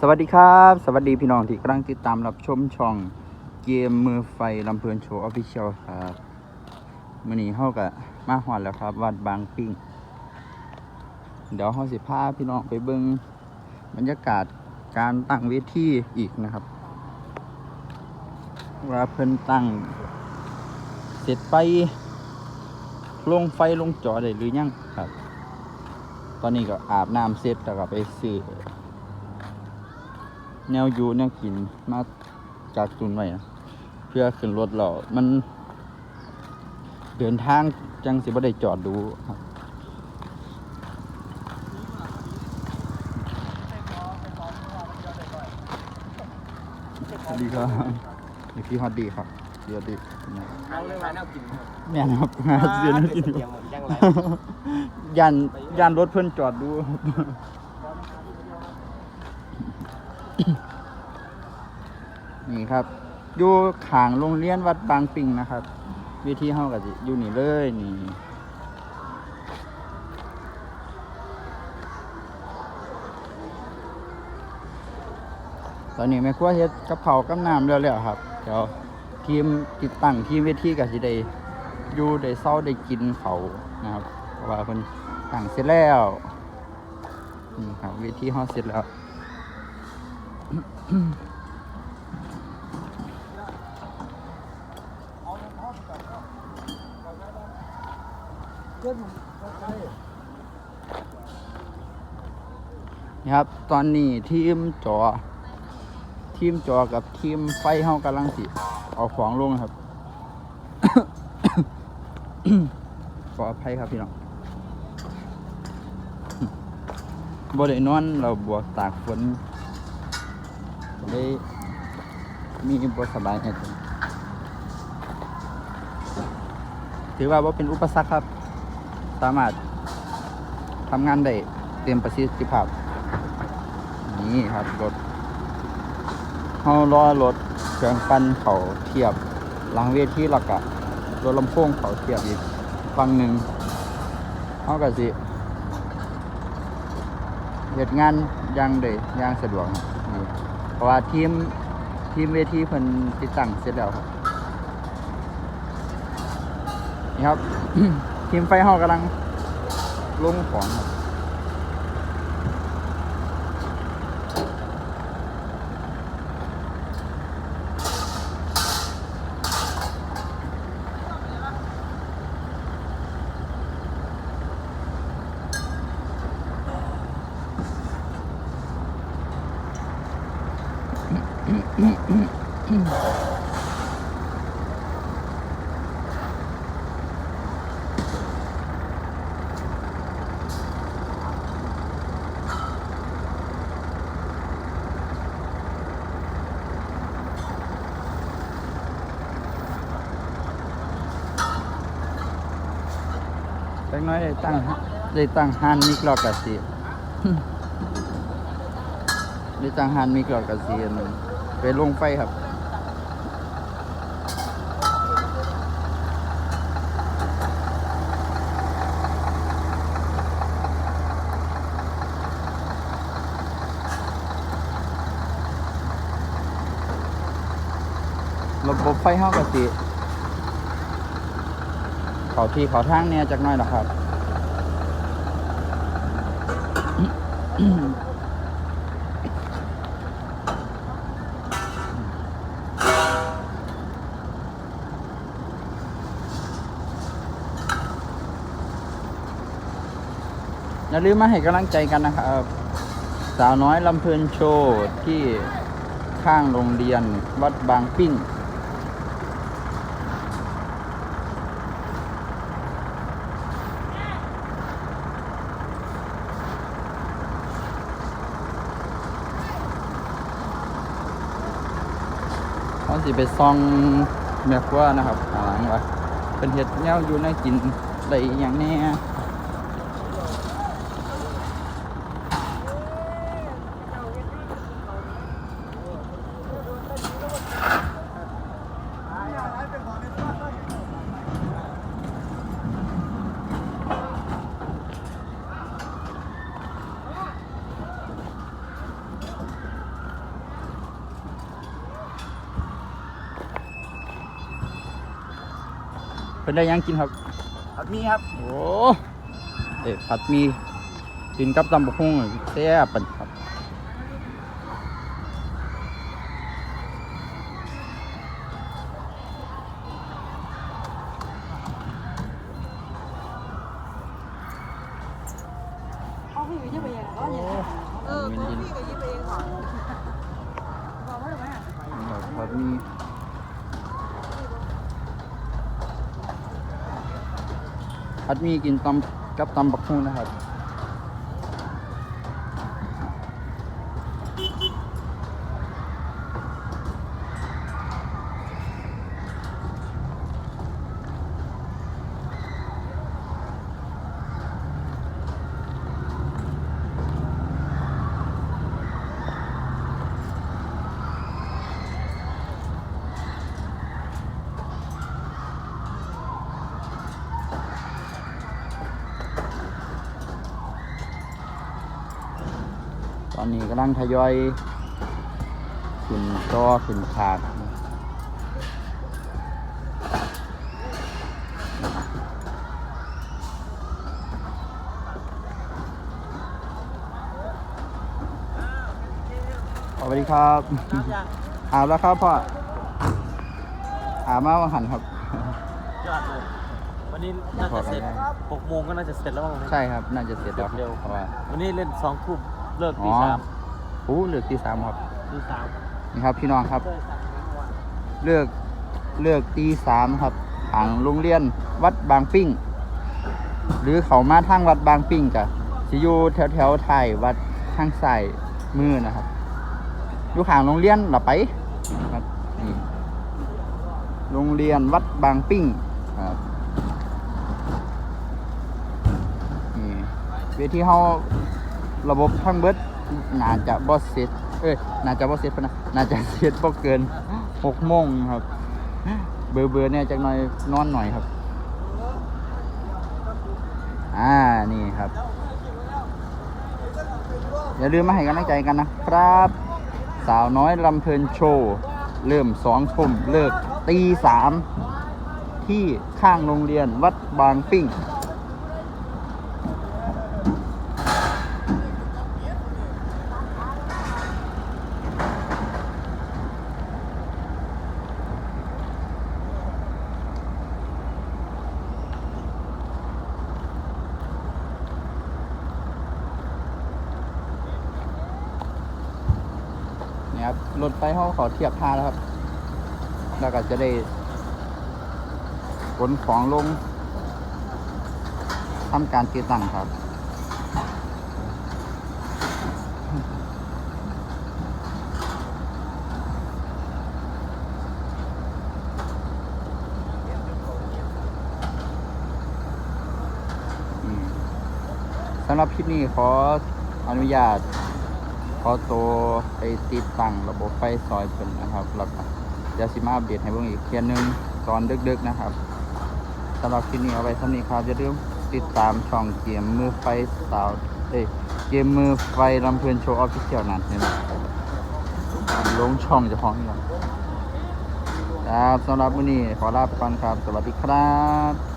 สวัสดีครับ สวัสดีพี่น้องที่กำลังติดตามรับชมช่องเกมมือไฟลำเพลินโชว์ออฟฟิเชียลครับมื่อนี้เฮากับมาหอดแล้วครับ วัดบางปิ้ง เดี๋ยวเฮาสิพาพี่น้องไปเบิ่งบรรยากาศการตั้งเวทีอีกนะครับว่าเพิ่นตั้ง เสร็จไป ลงไฟลงจอได้หรือยังครับ ตอนนี้ก็อาบน้ำเสร็จแล้วก็ไปซื้อ แนวยูแนวกินมาจากตุนไว้นะเพื่อขึ้นรถเรามัน เดินทางจังสิบ่ได้จอดดูครับสวัสดีครับนี่พี่ฮอตดีครับเดี๋ยวดีเอาเรื่องร้านเอากินแม่นครับหาเสียนกินเตรียมหมดยังไรยันยันรถเพื่อนจอดดู นี่ครับ อยู่ขางโรงเรียนวัดบางปิงนะครับ วิธีเฮากับอยู่นี่เลยนี่ตอนนี้แม่ครัวเฮ็ดกับเผากับน้ำแล้วแล้วครับ เดี๋ยวทีมติดตั้งทีมเวทีกับสิได้อยู่ได้เศร้าได้กินเขานะครับเพราะว่าเพิ่นตั้งเสร็จแล้วนี่ครับเวทีเฮาเสร็จแล้ว นี่ครับ ตอนนี้ทีมจอ ทีมจอกับทีมไฟเฮากำลังสิเอาของลงครับ ขออภัยครับพี่น้องบ่ได้นอนเราบวกตากฝนก็เลยมีบ่สบายให้ถือว่าบ่าเป็นอุปสรรคครับ สามารถทำงานได้เต็มประสิทธิภาพ นี่ครับรถเฮารอรถเครื่องปั้นเขาเทียบหลังเวทีแล้วก็รถลำโพงเขาเทียบอีกฝั่งหนึ่งเฮาก็สิเฮ็ดงานย่างได้ย่างสะดวกนี่เพราะว่าทีมทีมเวทีเพิ่นติดตั้งเสร็จแล้วครับนี่ครับ ทีมไฟเฮากำลังลงของครับ จักน้อยได้ตั้งได้ตั้งฮานมิกลอกกะสีได้ตั้งฮานมิกลอกกะสีนหนึ่งไปลงไฟครับระบบไฟเฮากะสิ เขาที่เขาทางเนี่ยจักหน้อยหรอครับอย่าลืมมาให้กำลังใจกันนะครับ สาวน้อยลำเพลินโชว์ที่ข้างโรงเรียนวัดบางปิ้ง เขาสิไปซองแม่ครัวนะครับหาหลังว่าเป็นเห็ดแนวอยู่ในกินได้อย่างแน่ พิ่นได้หยังกินครับผัดหมีครับ โอ้เอ๊ะผัดหมีกินกับตำบักหุ่งแซ่บปันครับ เอาพี่วิทย์ไปยังก็ยังเออตัวพี่ก็ยิ้มเองก่อนบอกว่าทำไมอะ ผัดหมี อัดมีกินตำกับตำบักหุ่งนะครับ ตอนนี้กำลังทยอยขึ้นต่อขึ้นขาดสวัสดีครับอาบแล้วครับพ่ออาบมาวังหันครับยอดเลยวันนี้น่าจะเสร็จหกโมงก็น่าจะเสร็จแล้วมั้งวันนี้ใช่ครับ น่าจะเสร็จแล้วเร็วเพราะว่าวันนี้เล่นสองทุ่ม เลิกตีอ๋อสามโอ้เลือกตีสามครับตีสามนี่ครับพี่น้องครับเคยสั่งทั้งวันเลือกเลือกตีสามครับทางโรงเรียนวัดบางปิ้ง หรือเขามาทางวัดบางปิ้งกะสิอยู่แถวแถวๆไทายวัดทางใส่มือนะครับอยู่ข้างโรงเรียนหลับไปครับนี่โรงเรียนวัดบางปิ้งครับนี่เวทีเฮา ระบบทั้งเบิดน่าจะบ่เสร็จเอ้ยน่าจะบ่เสร็จพนะน่าจะเสร็จบ่เกินหกโมงครับ เบอร์เบอร์เนี่ยจักหน่อยนอนหน่อยครับ อ่านี่ครับ อย่าลืมมาให้กำลังใจกันนะครับ สาวน้อยลำเพลินโชว์ เริ่มสองทุ่มเลิกตีสามที่ข้างโรงเรียนวัดบางปิ้ง รถไฟเขาขอเทียบท่าแล้วครับ แล้วก็จะได้ขนของลงทำการติดตั้งครับสำหรับคลิปนี้ขออนุญาต อตัวไปติดตั้งระบบไฟซอยเป็นนะครับแล้วก็เดี๋ยวสิมาอัปเดตให้เบิ่งอีกเทียนหนึ่งตอนดึกๆนะครับสำหรับคลิปนี้เอาไว้เท่านี้ครับอย่าลืมติดตามช่องเกมมือไฟสาวเอ้เกมมือไฟลำเพลินโชว์ออฟฟิเชียลนั่นเห็นไหมลงช่องจะของนี่ก่อนครับสำหรับมื้อนี้ขอลาไปก่อนครับ สวัสดีครับ